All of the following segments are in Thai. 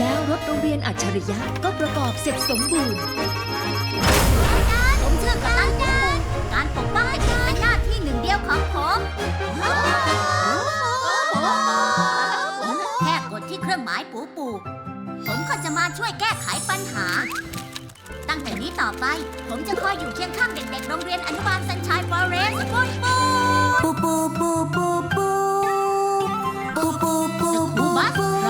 แล้วรถโรงเรียนอัจฉริยะก็ประกอบเสร็จสมบูรณ์ ผมชื่อกัปตันปูปูการปกป้องเด็กๆเป็นหน้าที่หนึ่งเดียวของผมแค่กดที่เครื่องหมายปูปูผมก็จะมาช่วยแก้ไขปัญหา ตั้งแต่นี้ต่อไป ผมจะคอยอยู่เคียงข้างเด็กๆ โรงเรียนอนุบาลสัญชัยฟอเรสต์ปูปูปูปูปูปูปูปูปูปูบั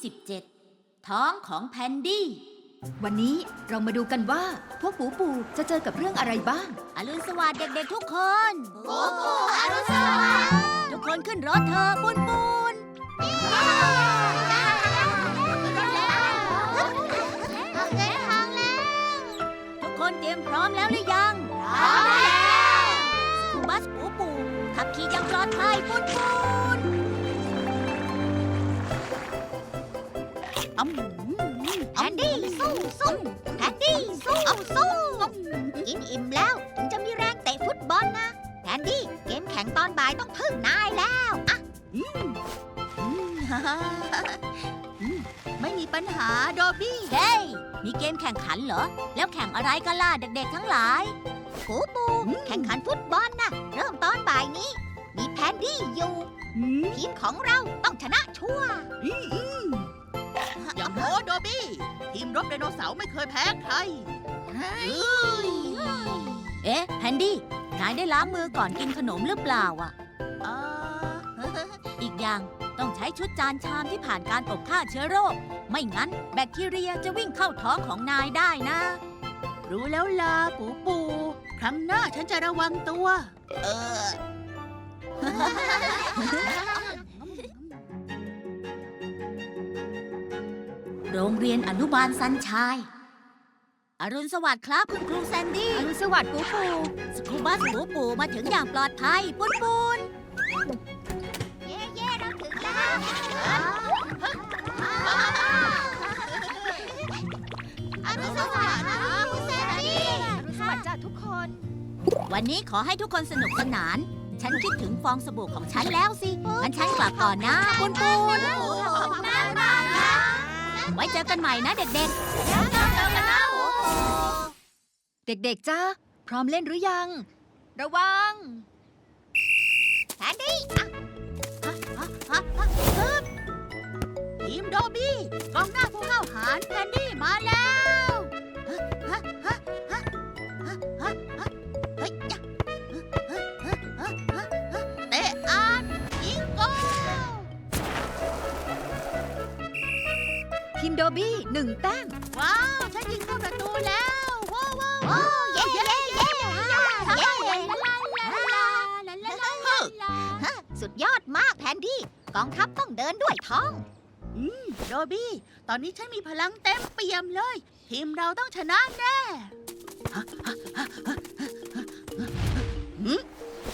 17 ท้องของแพนดี้ วันนี้เรามาดูกันว่าพวกปูปูจะเจอกับเรื่องอะไรบ้าง อรุณสวัสดิ์เด็กๆทุกคนปูปูอรุณสวัสดิ์ทุกคนขึ้นรถเธอะปุนปุนทุกคนเตรียมพร้อมแล้วหรือยังพร้อมแล้วสกูบัสปูปูขับขี่อยังปลอดภัยปุนปุน ข่งขันเหรอ แล้วแข่งอะไรกันล่ะเด็กๆทั้งหลายปูปูแข่งขันฟุตบอลนะเริ่มตอนบ่ายนี้ มีแพนดี้อยู่ทีมของเราต้องชนะชัวร์อย่าโม้โดบี้ทีมรบไดโนเสาร์ไม่เคยแพ้ใคร เอ๊ะแพนดี้นายได้ล้างมือก่อนกินขนมหรือเปล่าอะเอออีกอย่าง ต้องใช้ชุดจานชามที่ผ่านการอบฆ่าเชื้อโรค ไม่งั้นแบคทีเรียจะวิ่งเข้าท้องของนายได้นะ รู้แล้วล่ะปูปู ครั้งหน้าฉันจะระวังตัว เออ โรงเรียนอนุบาลสันชาย อรุณสวัสดิ์ครับคุณครูแซนดี้ อรุณสวัสดิ์ปูปู สกูบัสปูปูมาถึงอย่างปลอดภัยปุนปุน อรุณสวัสดิ์นะคุณแซนดี้อรุณสวัสดิ์จ้าทุกคน วันนี้ขอให้ทุกคนสนุกสนาน ฉันคิดถึงฟองสบู่ของฉันแล้วสิงั้นฉันกลับก่อนนะปุนปุนไว้เจอกันใหม่นะเด็กๆ เด็กๆจ้าพร้อมเล่นหรือยัง ระวังแพนดี้ ทีมโดบี้กองหน้าผู้เข้าหารแพนดี้มาแล้วฮะฮะฮะฮะฮะฮะฮะเฮ้ยยะฮะฮะฮะฮะฮะเตะอานยิงโกล ทีมโดบี้หนึ่งแต้ม ว้าว ฉันยิงเข้าประตูแล้ว ว้าวว้าวโอ้เย่เย่เย่เย่สุ ดยอดมากแพนดี้กองทัพต้องเดินด้วยท้อง อืมโดบี้ ตอนนี้ฉันมีพลังเต็มเปี่ยมเลย ทีมเราต้องชนะแน่ฮะฮะฮะฮะฮะหืม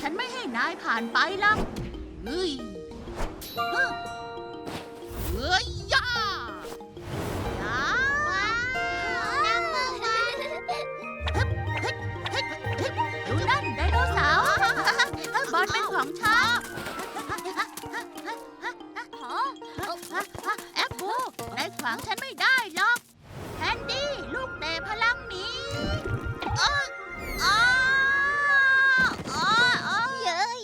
ฉันไม่ให้นายผ่านไปหรอกเฮ้ยฮะเฮ้ยย่าย่าดูนั่นไดโนเสาร์บอลเป็นของฉัน แอปบูนายขวางฉันไม่ได้หรอกแคนดี้ลูกเตะพลังหมีเอ้ยอ้าอ้าอ้าเย้ย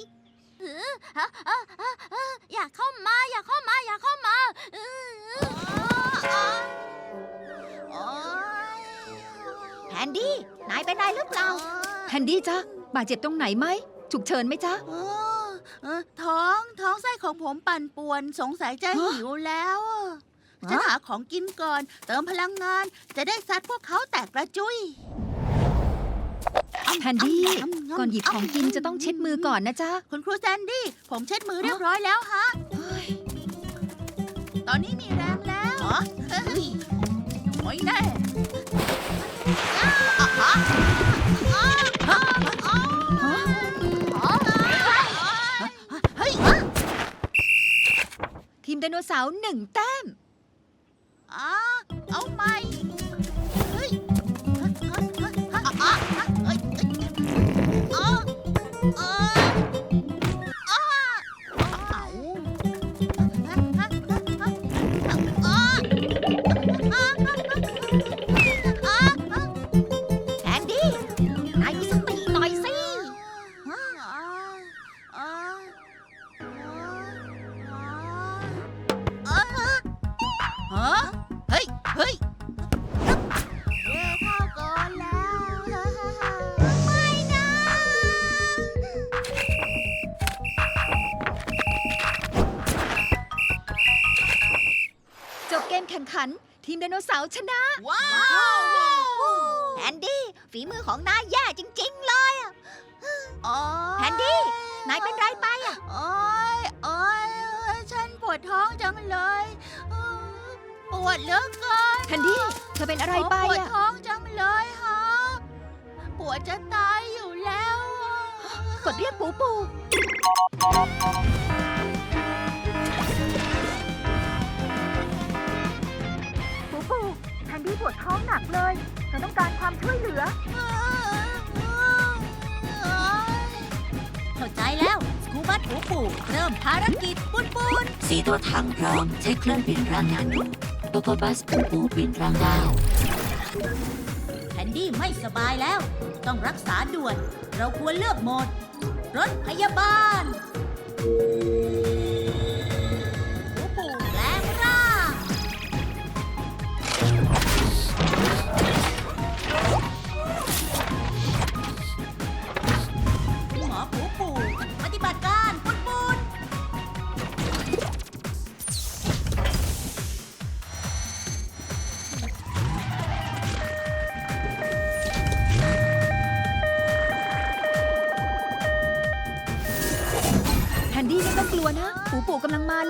อย่าเข้ามา อย่าเข้ามา อย่าเข้ามาโอ๊ยแพนดี้นายเป็นไรหรือเปล่าแพนดี้จ้าบาดเจ็บตรงไหนไหมฉุกเฉินไหมจ้าโอ้ เออท้องท้องไส้ของผมปั่นป่วน สงสัยจะหิวแล้วอะจะหาของกินก่อน เติมพลังงาน จะได้ซัดพวกเขาแตกกระจุยแพนดี้อ้ำๆๆก่อนหยิบของกินจะต้องเช็ดมือก่อนนะจ๊ะ คุณครูแซนดี้ ผมเช็ดมือเรียบร้อยแล้วฮะ ตอนนี้มีแรงแล้วเหรอเฮ้ยโอ้ยแน่ ไดโนเสาร์หนึ่งแต้ม เสาร์ชนะ ว้าวแอนดี้ฝีมือของนายแย่จริง ๆ เลยอะอ๋อแพนดี้นายเป็นไรไปอะโอ้ยโอ้ยฉันปวดท้องจังเลยเออปวดเหลือเกินแพนดี้เธอเป็นอะไรไปปวดอะท้องจังเลยฮะปวดจะตายอยู่แล้วอะ กดเรียกปูปูปู แพนดี้ปวดท้องหนักเลยเธอต้องการความช่วยเหลือ เข้าใจแล้ว สกูบัตปูปูเริ่มภารกิจปุนปุนสีตัวถังพร้อมใช้เครื่องบินรางงานดูโตโกบัสปูปูบินรางได้แพนดี้ไม่สบายแล้ว ต้องรักษาด่วน เราควรเลือกโหมด รถพยาบาล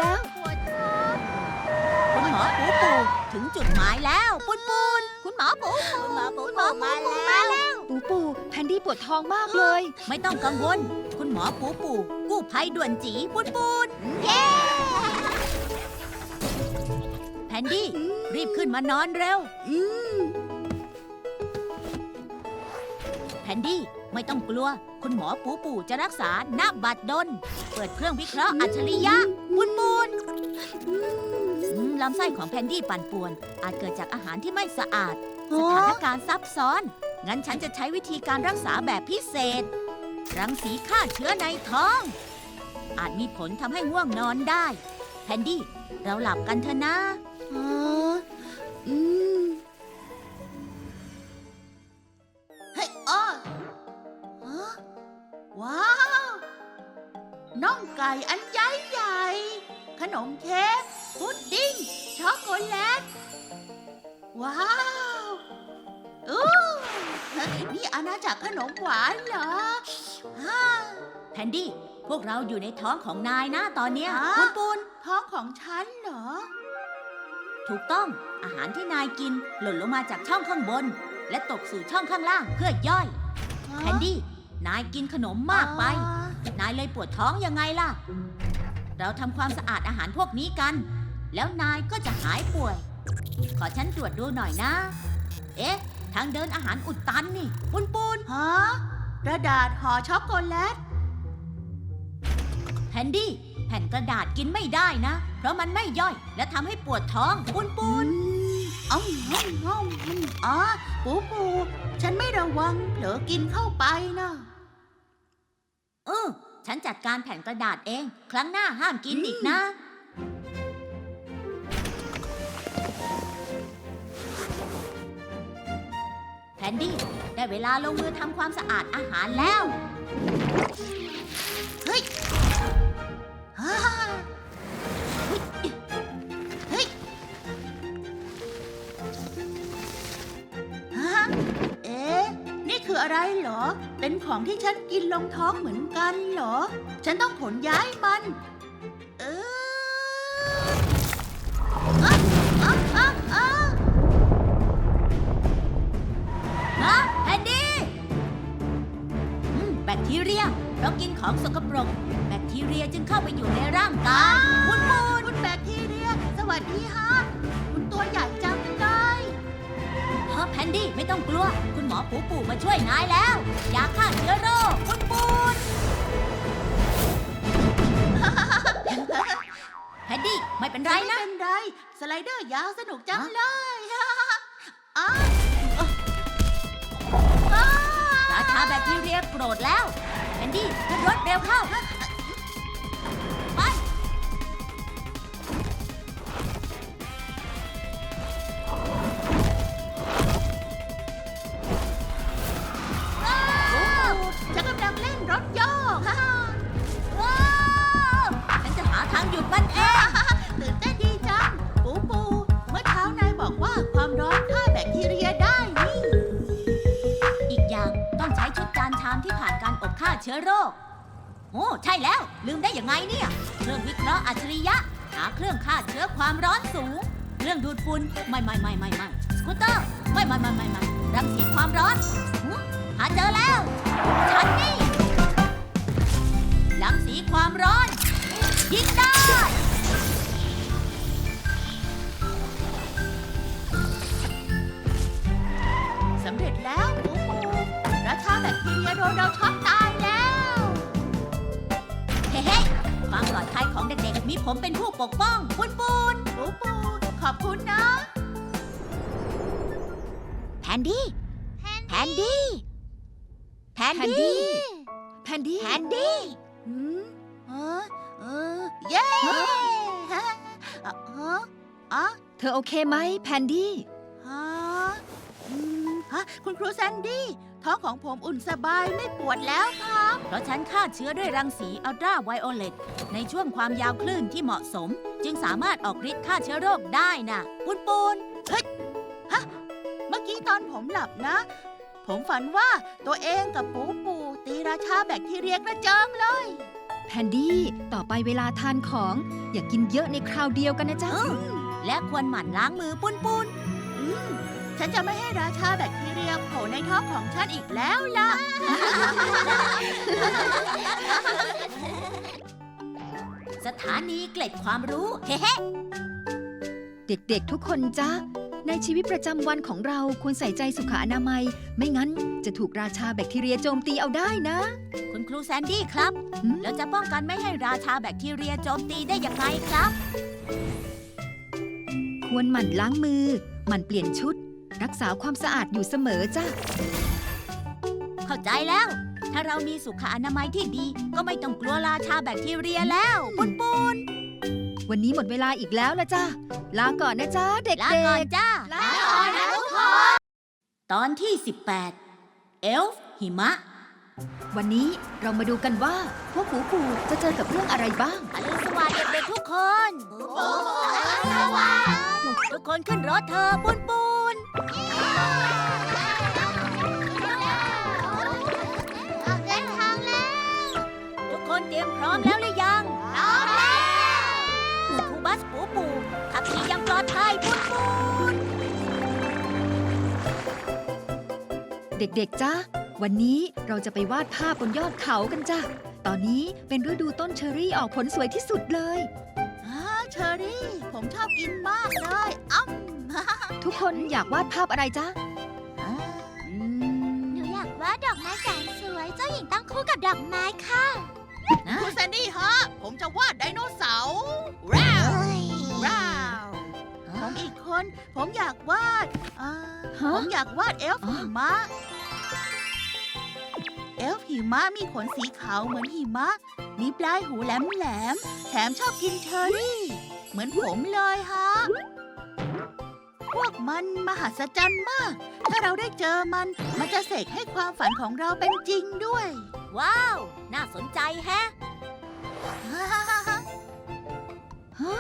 แล้วปวดท้องคุณหมอปูปูถึงจุดหมายแล้วปุนปุนคุณหมอปูปูคุณหมอปูปูมาแล้ว ปูปูแพนดี้ปวดท้องมากเลย ไม่ต้องกังวล คุณหมอปูปูกู้ภัยด่วนจีปุนปุนเย้แพนดี้รีบขึ้นมานอนเร็ว อืมแพนดี้ ไม่ต้องกลัว คุณหมอปูปูจะรักษาหน้าบัดดล เปิดเครื่องวิเคราะห์อัจฉริยะปุนปุนอืมลำไส้ของแพนดี้ปั่นป่วน อาจเกิดจากอาหารที่ไม่สะอาด สถานการณ์ซับซ้อน งั้นฉันจะใช้วิธีการรักษาแบบพิเศษ รังสีฆ่าเชื้อในท้อง อาจมีผลทำให้ง่วงนอนได้ แพนดี้ เราหลับกันเถอะนะ อ๋ออืม ว้าว น่องไก่อันใหญ่ใหญ่ ขนมเค้กพุดดิ้ง ช็อกโกแลต ว้าวอู้นี่อาณาจักรขนมหวานเหรอฮ่าแพนดี้ พวกเราอยู่ในท้องของนายนะตอนเนี้ยฮะปุนปุนท้องของฉันเหรอ ถูกต้อง อาหารที่นายกินหล่นลงมาจากช่องข้างบน และตกสู่ช่องข้างล่างเพื่อย่อยแพนดี้ นายกินขนมมากไป นายเลยปวดท้องยังไงล่ะ เราทำความสะอาดอาหารพวกนี้กัน แล้วนายก็จะหายป่วย ขอฉันตรวจดูหน่อยนะ เอ๊ะ ทางเดินอาหารอุดตันนี่ ปุนปุนฮะกระดาษห่อช็อกโกแลตแพนดี้ แผ่นกระดาษกินไม่ได้นะ เพราะมันไม่ย่อยและทำให้ปวดท้องปุนปุนอ้อมอ้อมอ้อมอ๋อปูปู ฉันไม่ระวังเผลอกินเข้าไปนะ เออ ฉันจัดการแผ่นกระดาษเอง ครั้งหน้าห้ามกินอีกนะแพนดี้ ได้เวลาลงมือทำความสะอาดอาหารแล้ว เฮ้ย ของที่ฉันกินลงท้องเหมือนกันเหรอ ฉันต้องขนย้ายมัน เอออะอะอะอะฮะแอนดี้อืมแบคทีเรียเรากินของสกปรก แบคทีเรียจึงเข้าไปอยู่ในร่างกาย คุณปูนคุณแบคทีเรีย สวัสดีฮะ คุณตัวใหญ่จังเลยฮะ แพนดี้ไม่ต้องกลัว คุณหมอปูปูมาช่วยนายแล้วยาฆ่าเชื้อโรคปุนปูนแพนดี้ไม่เป็นไรไม่นะเป็นไร สไลเดอร์ยาวสนุกจังเลยอ้าราชาแบคทีเรียโกรธแล้วแพนดี้ขึ้นรถเร็วเข้า รถโยกฮ่าว้าวฉันจะหาทางหยุดมันเองตื่นเต้นดีจัง ปูปู เมื่อเช้านายบอกว่าความร้อนฆ่าแบคทีเรียได้นี่ อีกอย่างต้องใช้ชุดจานชามที่ผ่านการอบฆ่าเชื้อโรค โอ้ใช่แล้ว ลืมได้ยังไงเนี่ยเครื่องวิเคราะห์อัจฉริยะ หาเครื่องฆ่าเชื้อความร้อนสูง เครื่องดูดฝุ่นไม่ไม่ไม่ไม่ไม่สกูตเตอร์ไม่ไม่ไม่ไม่ไม่รังสีความร้อนหึหาเจอแล้ว ฉันนี่ รังสีความร้อน ยิงได้ สำเร็จแล้วปูปูราชาแบคทีเรียโดนเราช็อตตายแล้ว เฮ้เฮ้ความปลอดภัยของเด็กๆ มีผมเป็นผู้ปกป้อง ปุนปุนปูปูขอบคุณนะ แพนดี้ แพนดี้ แพนแพนดี้ดี้ แพนดี้ แพนดี้ อืมเออเออเย้ฮะเอออ๋อเธอโอเคไหมแพนดี้ฮะอืมฮะคุณครูแซนดี้ท้องของผมอุ่นสบายไม่ปวดแล้วครับ เพราะฉันฆ่าเชื้อด้วยรังสีอัลตราไวโอเลตในช่วงความยาวคลื่นที่เหมาะสม จึงสามารถออกฤทธิ์ฆ่าเชื้อโรคได้นะปุนปุนเมื่อกี้ตอนผมหลับนะ ผมฝันว่าตัวเองกับปูปูตีราชาแบคทีเรียกระเจิงเลย แพนดี้ต่อไปเวลาทานของอย่ากกินเยอะในคราวเดียวกันนะจ๊ะ และควรหมั่นล้างมือปุนปุนอืมฉันจะไม่ให้ราชาแบคทีเรียโผล่ในท้องของฉันอีกแล้วล่ะ สถานีเกล็ดความรู้ เฮ้เฮ้เด็กๆทุกคนจ๊ะ ในชีวิตประจำวันของเราควรใส่ใจสุขอนามัย ไม่งั้นจะถูกราชาแบคทีเรียโจมตีเอาได้นะ คุณครูแซนดี้ครับ หืม แล้วจะป้องกันไม่ให้ราชาแบคทีเรียโจมตีได้อย่างไรครับ ควรหมั่นล้างมือ หมั่นเปลี่ยนชุด รักษาความสะอาดอยู่เสมอจ้ะ เข้าใจแล้ว ถ้าเรามีสุขอนามัยที่ดี ก็ไม่ต้องกลัวราชาแบคทีเรียแล้วปุนปุน วันนี้หมดเวลาอีกแล้วละจ้ะลาก่อนนะจ๊ะเด็กๆ ลาก่อนจ้าลาก่อนนะทุกคน ตอนที่ 18 เอลฟ์หิมะ วันนี้เรามาดูกันว่าพวกปูปูจะเจอกับเรื่องอะไรบ้างอรุณสวัสดิ์เด็กๆทุกคน ทุกคนขึ้นรถเธอะปุนปุ เด็กๆจ้ะวันนี้เราจะไปวาดภาพบนยอดเขากันจ้ะตอนนี้เป็นฤดูต้นเชอรี่ออกผลสวยที่สุดเลยอ่าเชอรี่ ผมชอบกินมากเลยอ้ำทุกคนอยากวาดภาพอะไรจ๊ะอืมหนูอยากวาดดอกไม้แสนสวย เจ้าหญิงตั้งคู่กับดอกไม้ค่ะคุณแซนดี้ฮะ ผมจะวาดไดโนเสาร์ว้าวว้าวผม อีกคน ผมอยากวาดอ่าฮะ ผมอยากวาดเอลฟ์อ๋อหิมะ เอลฟ์หิมะมีขนสีขาวเหมือนหิมะ มีปลายหูแหลมแหลมๆแถมชอบกินเชอรี่ เหมือนผมเลยฮะ พวกมันมหัศจรรย์มาก ถ้าเราได้เจอมัน มันจะเสกให้ความฝันของเราเป็นจริงด้วย ว้าว น่าสนใจแฮะ ฮะ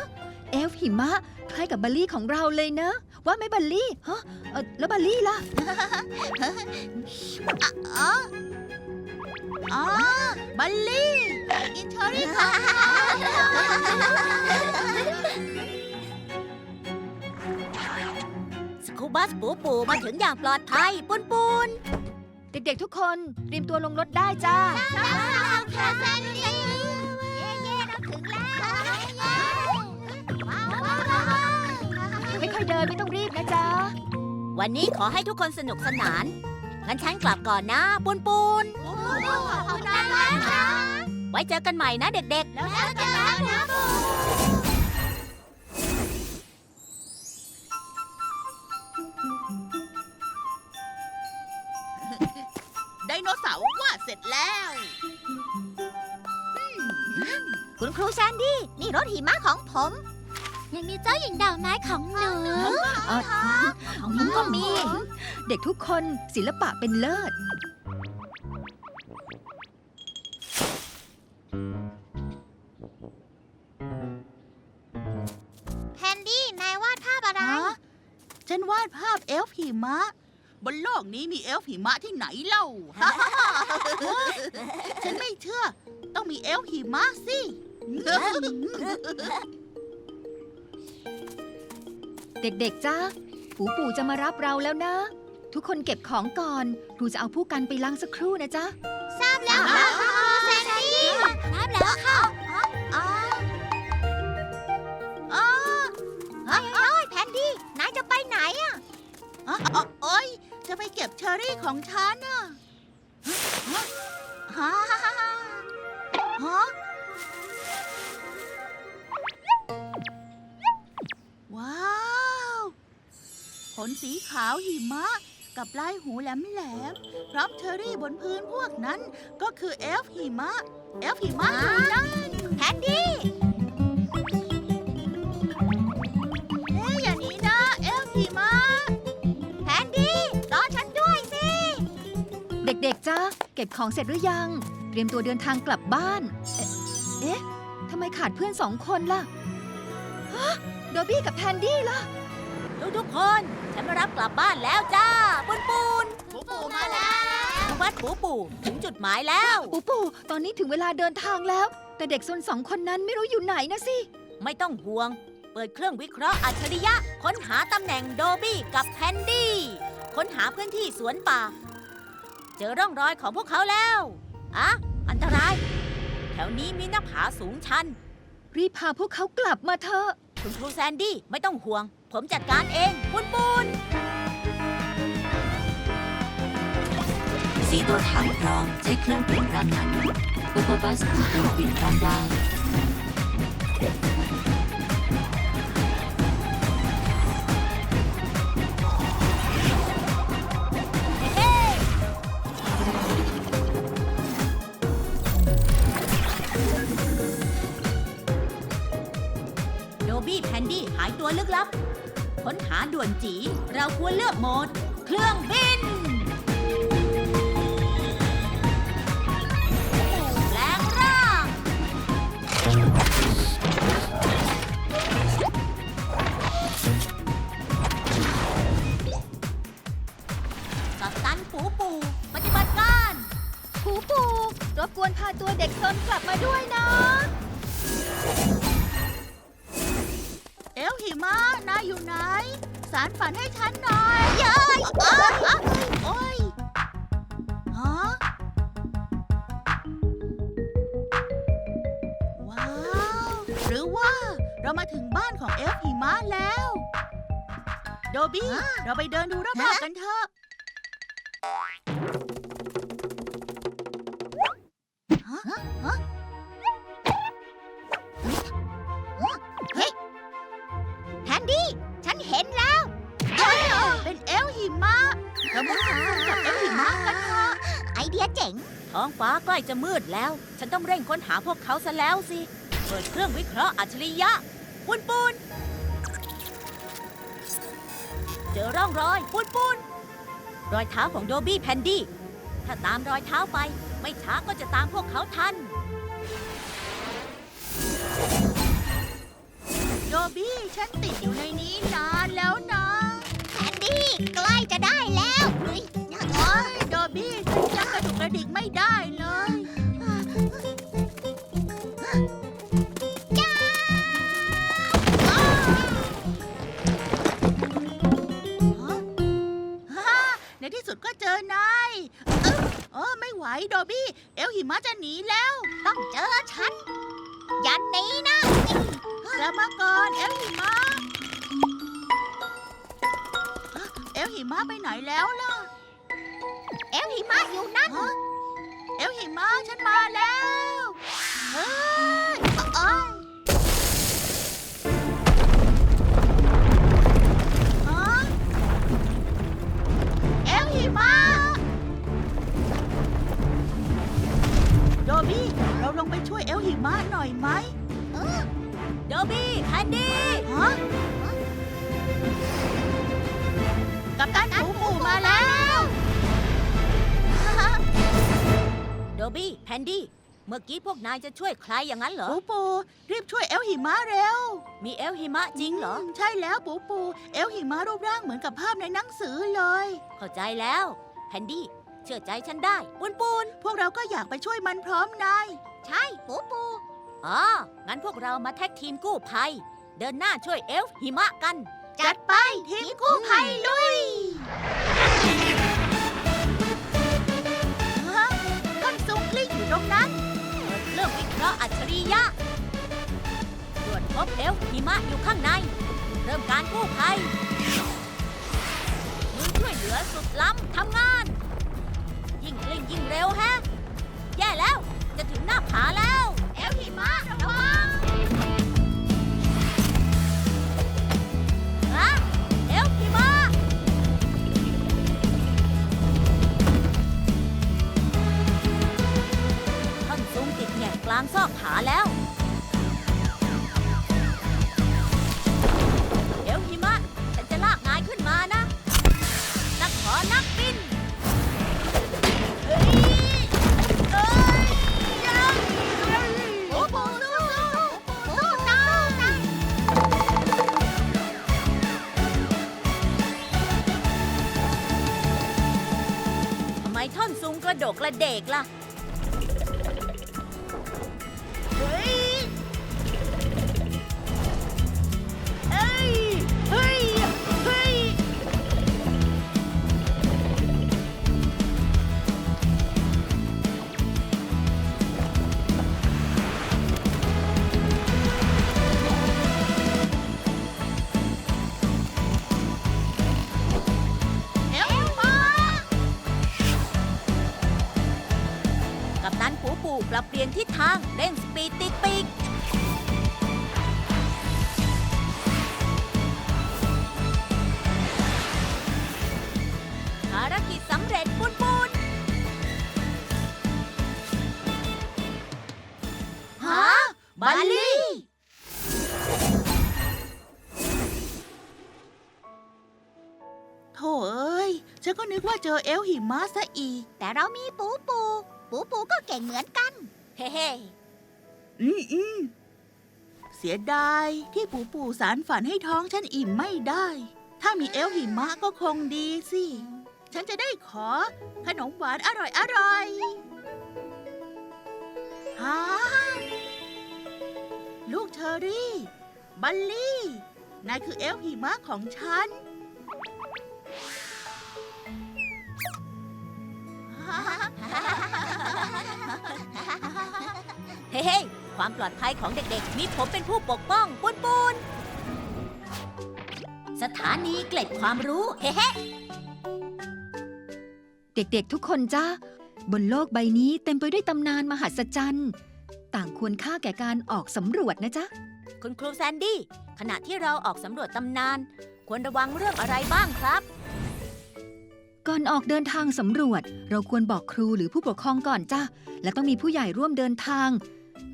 เอลฟ์หิมะคล้ายกับบัลลี่ของเราเลยนะ ว่าไหม่บัลลี่ฮะเอ่อแล้วบัลลี่ล่ะ อ๋อ อ๋อ บัลลี่กินเชอรี่ค่ะ สกูบัสปูปูมาถึงอย่างปลอดภัยปุนปูนเด็กๆทุกคนเตรียมตัวลงรถได้จ้าค่ะแซนดี้เย้ ค่อยๆเดินไม่ต้องรีบนะจ๊ะ วันนี้ขอให้ทุกคนสนุกสนาน งั้นฉันกลับก่อนนะ ปูนปูนขอบคุณนะคะไว้เจอกันใหม่นะเด็กๆ แล้วเจอกันนะไดโนเสาร์วาดเสร็จแล้วคุณครูแซนดี้นี่รถหิมะของผม ยังมีเจ้าหญิงดาวไม้ของหนูเอ่อของผมก็มี เด็กทุกคนศิลปะเป็นเลิศ แพนดี้นายวาดภาพอะไรฮะฉันวาดภาพเอลฟ์หิมะ บนโลกนี้มีเอลฟ์หิมะที่ไหนเล่า ฉันไม่เชื่อ ต้องมีเอลฟ์หิมะสิ เด็กๆจ้าปู่ปู่จะมารับเราแล้วนะ ทุกคนเก็บของก่อน ครูจะเอาผู้กันไปล้างสักครู่นะจ๊ะ ทราบแล้วค่ะแซนดี้ทราบแล้วค่ะอ๋ออ๋อเฮ้ยเฮ้ยแพนดี้นายจะไปไหนอะอ๋ออ๋อโอ๊ยจะไปเก็บเชอรี่ของฉันน่ะฮะฮะฮะฮะ นสีขาวหิมะ กับลายหูแหลมๆพร้อมเชอรี่บนพื้นพวกนั้นก็คือเอลฟ์หิมะ เอลฟ์หิมะอยู่นั่นแพนดี้เฮ้ยอย่างนี้นะ เอลฟ์หิมะแพนดี้รอฉันด้วยสิ เด็กๆจ้าเก็บของเสร็จหรือยัง เตรียมตัวเดินทางกลับบ้าน เอ๊ะเอ๊ะทำไมขาดเพื่อนสองคนล่ะ ฮะ โดบี้กับแพนดี้ล่ะ ทุกทุกๆคน ฉันมารับกลับบ้านแล้วจ้าปุนปูนปูปูมาแล้ววัดปูปูถึงจุดหมายแล้ว ปูปู่ตอนนี้ถึงเวลาเดินทางแล้ว แต่เด็กซนสองคนนั้นไม่รู้อยู่ไหนนะสิ ไม่ต้องห่วง เปิดเครื่องวิเคราะห์อัจฉริยะ ค้นหาตำแหน่งโดบี้กับแพนดี้ ค้นหาพื้นที่สวนป่า เจอร่องรอยของพวกเขาแล้วอะอันตราย แถวนี้มีหน้าผาสูงชัน รีบพาพวกเขากลับมาเถอะ คุณครูแซนดี้ไม่ต้องห่วง ผมจัดการเองปุนปูนสีตัวถังพร้อมใช้เครื่องเปลี่ยนแรงงานโตโตบัสปูปูเปลี่ยนแรงได้โดบี้แพนดี้หายตัวลึกลับ ค้นหาด่วนจี เราควรเลือกโหมด เครื่องบิน แปลงร่าง กัปตันปูปู ปฏิบัติการ ปูปู่รบกวนพาตัวเด็กซนกลับมาด้วย ว้าว หรือว่าเรามาถึงบ้านของเอลหิมะแล้ว โดบี้ เราไปเดินดูรอบๆกันเถอะฮะฮะแพนดี้ ฉันเห็นแล้วเป็นเอลหิมะ เรามาหาจับเอลหิมะกันเถอะ ไอเดียเจ๋ง ท้องฟ้าใกล้จะมืดแล้ว ฉันต้องเร่งค้นหาพวกเขาซะแล้วสิ เปิดเครื่องวิเคราะห์อัจฉริยะปุนปุนเจอร่องรอยปุนปุนรอยเท้าของโดบี้แพนดี้ ถ้าตามรอยเท้าไป ไม่ช้าก็จะตามพวกเขาทัน โดบี้ฉันติดอยู่ในนี้นานแล้วนะ แพนดี้ใกล้จะได้แล้วโอ้ยโดบี้ ดิกไม่ได้เลย ฮ่าในที่สุดก็เจอนายเอ้อไม่ไหวโดบี้ เอลหิมะจะหนีแล้ว ต้องเจอฉันยันนีนะ กลับมาก่อนเอลหิมะ เอลหิมะไปไหนแล้วล่ะ เอลหิมะอยู่นั่นเอลหิมะฉันมาแล้วเฮ้ยเอ้ยฮะเอลหิมะโดบี้เราลงไปช่วยเอลหิมะหน่อยไหมโดบี้แคนดี้ฮะ ดบี้แพนดี้ เมื่อกี้พวกนายจะช่วยใครอย่างนั้นเหรอ ปูปูรีบช่วยเอลหิมะเร็วมีเอลหิมะจริงเหรอ มใช่แล้วปูปู เอลหิมะรูปร่างเหมือนกับภาพในหนังสือเลย เข้าใจแล้ว แพนดี้ เชื่อใจฉันได้ปูนปูนพวกเราก็อยากไปช่วยมันพร้อมนาย ใช่ ปูปู อ๋อ งั้นพวกเรามาแท็กทีมกู้ภัย เดินหน้าช่วยเอลหิมะกัน จัดไปทีมกู้ภัยลุยฮ มะอยู่ข้างใน เริ่มการกู้ภัยมือช่วยเหลือสุดล้ำทำงาน ยิ่งกลิ้งยิ่งเร็วแฮะ แย่แล้ว จะถึงหน้าผาแล้ว เอลหิมะระวังฮะเอลหิมะ ท่อนซุ้มติดแหงกลางซอกขาแล้ว กระเด็กระเดกล่ะ นึกว่าเจอเอลหิมะซะอีก แต่เรามีปูปู ปูปูก็เก่งเหมือนกัน เฮ้เฮ้อืมอืมเสียดายที่ปู่ปู่สารฝันให้ท้องฉันอิ่มไม่ได้ ถ้ามีเอลหิมะก็คงดีสิ ฉันจะได้ขอขนมหวานอร่อยอร่อยฮะลูกเชอรี่ บัลลี่ นายคือเอลหิมะของฉัน เฮ้เฮ้ความปลอดภัยของเด็กๆ มีผมเป็นผู้ปกป้องปุนปุนสถานีเกล็ดความรู้เฮ้เฮ้ เด็กๆทุกคนจ้าบนโลกใบนี้เต็มไปด้วยตำนานมหัศจรรย์ ต่างควรค่าแก่การออกสำรวจนะจ๊ะ คุณครูแซนดี้ขณะที่เราออกสำรวจตำนาน ควรระวังเรื่องอะไรบ้างครับ ก่อนออกเดินทางสำรวจ เราควรบอกครูหรือผู้ปกครองก่อนจ้าและต้องมีผู้ใหญ่ร่วมเดินทาง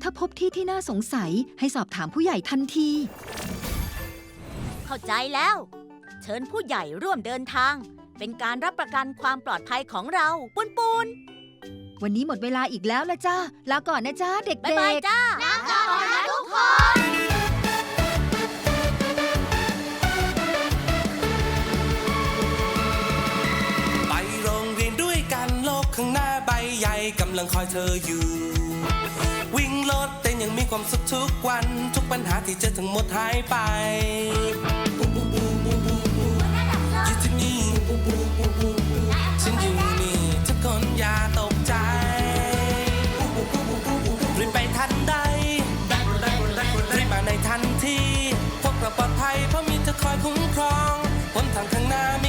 ถ้าพบที่ที่น่าสงสัยให้สอบถามผู้ใหญ่ทันที เข้าใจแล้ว เชิญผู้ใหญ่ร่วมเดินทาง เป็นการรับประกันความปลอดภัยของเราปุนปุนวันนี้หมดเวลาอีกแล้วละจ้าลาก่อนนะจ้าเด็บ๊ายบายกๆจ้า ลาก่อนนะทุกคน ใหญ่กำลังคอยเธออยู่ วิ่งรถแต่ยังมีความสุขทุกวัน ทุกปัญหาที่เจอทั้งหมดหายไปอยู่ที่นี่ฉันอยู่นี่จะคนยาตกใจรีบไปทันใดรีบมาในทันทีพวกเราปลอดภัยเพราะมีเธอคอยคุ้มครองบนทางข้างหน้ามี